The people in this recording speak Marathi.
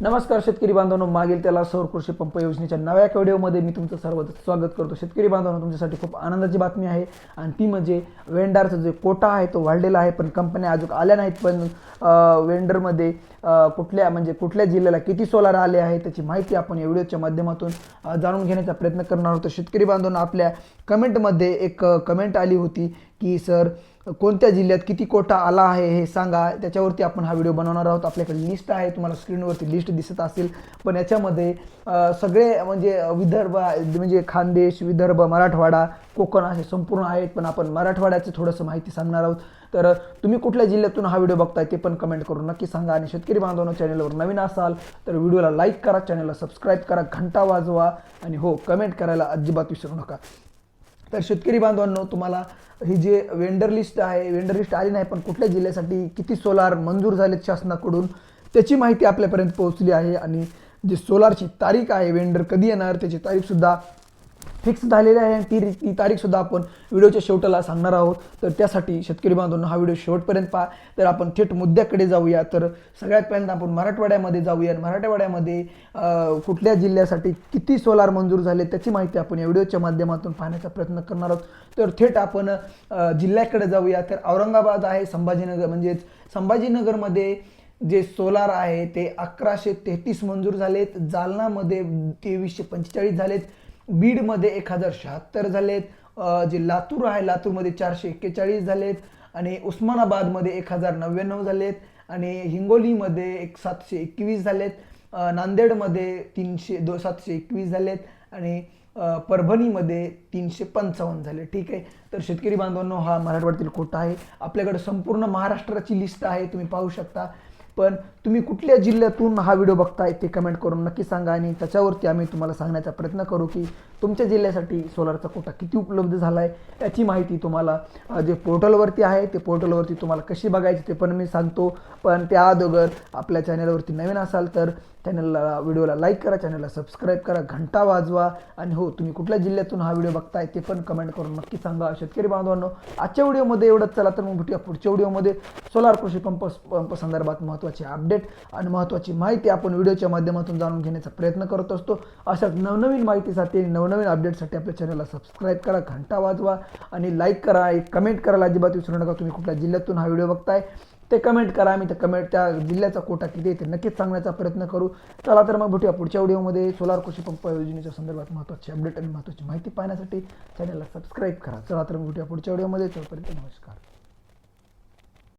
नमस्कार शेतकरी बांधवांनो मागील त्याला सौर कृषी पंप योजनेच्या नव्या व्हिडिओमध्ये मी तुमचं सर्व स्वागत करतो. शेतकरी बांधवांनो तुमच्यासाठी खूप आनंदाची बातमी आहे. आणि ती म्हणजे वेंडरचा जो कोटा आहे तो वाढलेला आहे पण कंपन्या अजून आल्या नाहीत पण वेंडरमध्ये कुठल्या म्हणजे कुठल्या जिल्ह्याला किती सोलार आले आहे त्याची माहिती आपण या व्हिडिओच्या माध्यमातून जाणून घेण्याचा प्रयत्न करणार होतो शेतकरी बांधवांना आपल्या कमेंटमध्ये एक कमेंट आली होती की सर कोणत्या जिल्ह्यात किती कोटा आला आहे हे सांगा. त्याच्यावरती आपण हा व्हिडिओ बनवणार आहोत. आपल्याकडे लिस्ट आहे. तुम्हाला स्क्रीनवरती लिस्ट दिसत असेल. पण याच्यामध्ये सगळे म्हणजे विदर्भ म्हणजे खानदेश विदर्भ मराठवाडा कोकण असे संपूर्ण आहेत. पण आपण मराठवाड्याचं थोडंसं माहिती सांगणार आहोत. तर तुम्ही कुठल्या जिल्ह्यातून हा व्हिडिओ बघताय ते पण कमेंट करून नक्की सांगा. आणि शेतकरी बांधवांना चॅनलवर नवीन असाल तर व्हिडिओला लाईक करा. चॅनलला सबस्क्राईब करा. घंटा वाजवा. आणि हो कमेंट करायला अजिबात विसरू नका. तर शेतकरी बांधवांनो तुम्हाला ही जे वेंडर लिस्ट आहे वेंडर लिस्ट आली नाही पण कुठल्या जिल्ह्यासाठी किती सोलार मंजूर झालेत शासनाकडून त्याची माहिती आपल्यापर्यंत पोहोचली आहे. आणि जी सोलारची तारीख आहे वेंडर कधी येणार त्याची तारीखसुद्धा फिक्स झालेली आहे. आणि ती ती तारीखसुद्धा आपण व्हिडिओच्या शेवटाला सांगणार आहोत. तर त्यासाठी शेतकरी बांधवांना हा व्हिडिओ शेवटपर्यंत पहा. तर आपण थेट मुद्द्याकडे जाऊया. तर सगळ्यात पहिल्यांदा आपण मराठवाड्यामध्ये जाऊया. आणि मराठवाड्यामध्ये कुठल्या जिल्ह्यासाठी किती सोलार मंजूर झाले त्याची माहिती आपण या व्हिडिओच्या माध्यमातून पाहण्याचा प्रयत्न करणार आहोत. तर थेट आपण जिल्ह्याकडे जाऊया. तर औरंगाबाद आहे संभाजीनगर. म्हणजेच संभाजीनगरमध्ये जे सोलार आहे ते अकराशे तेहतीस मंजूर झालेत. जालनामध्ये तेवीसशे पंचेचाळीस झालेत. बीडमध्ये एक हजार शहात्तर झालेत जे लातूर आहे लातूरमध्ये चारशे एक्केचाळीस झालेत आणि उस्मानाबादमध्ये एक हजार नव्याण्णव झालेत आणि हिंगोलीमध्ये एक सातशे एकवीस झालेत नांदेडमध्ये तीनशे दो सातशे एकवीस झालेत आणि परभणीमध्ये तीनशे पंचावन्न झाले. ठीक आहे? तर शेतकरी बांधवांनो हा मराठवाड्यातील कोटा आहे. आपल्याकडे संपूर्ण महाराष्ट्राची लिस्ट आहे तुम्ही पाहू शकता. पण तुम्ही कुठल्या जिल्ह्यातून हा व्हिडिओ बघताय ते कमेंट करून नक्की सांगा आणि त्याच्यावरती आम्ही तुम्हाला सांगण्याचा प्रयत्न करू की तुमच्या जिल्ह्यासाठी सोलारचा कोटा किती उपलब्ध झाला आहे याची माहिती तुम्हाला जे पोर्टलवरती आहे ते पोर्टलवरती तुम्हाला कशी बघायची ते पण मी सांगतो. पण त्या अगोदर आपल्या चॅनलवरती नवीन असाल तर चॅनलला व्हिडिओला लाईक करा चॅनलला सबस्क्राईब करा घंटा वाजवा. आणि हो तुम्ही कुठल्या जिल्ह्यातून हा व्हिडिओ बघताय ते पण कमेंट करून नक्की सांगा. शेतकरी बांधवांनो आजच्या व्हिडिओमध्ये एवढंच. चला तर मग भेटूया पुढच्या व्हिडिओमध्ये सोलार कृषी पंप पंप संदर्भात महत्त्वाचे अपडेट आणि महत्त्वाची माहिती आपण व्हिडिओच्या माध्यमातून जाणून घेण्याचा प्रयत्न करत असतो. अशाच नवनवीन माहितीसाठी आणि नवनवीन अपडेटसाठी आपल्या चॅनलला सबस्क्राईब करा घंटा वाजवा. आणि लाईक करा एक कमेंट करायला अजिबात विसरू नका. तुम्ही कुठल्या जिल्ह्यातून हा व्हिडिओ बघताय ते कमेंट करा आम्ही त्या कमेंट त्या जिल्ह्याचा कोटा किती आहे ते नक्कीच सांगण्याचा प्रयत्न करू. चला तर मग भेटूया पुढच्या व्हिडिओमध्ये सोलार कृषी पंप योजनेच्या संदर्भात महत्त्वाचे अपडेट आणि महत्त्वाची माहिती पाहण्यासाठी चॅनलला सबस्क्राईब करा. चला तर मग भेटूया पुढच्या व्हिडिओमध्ये तोपर्यंत नमस्कार.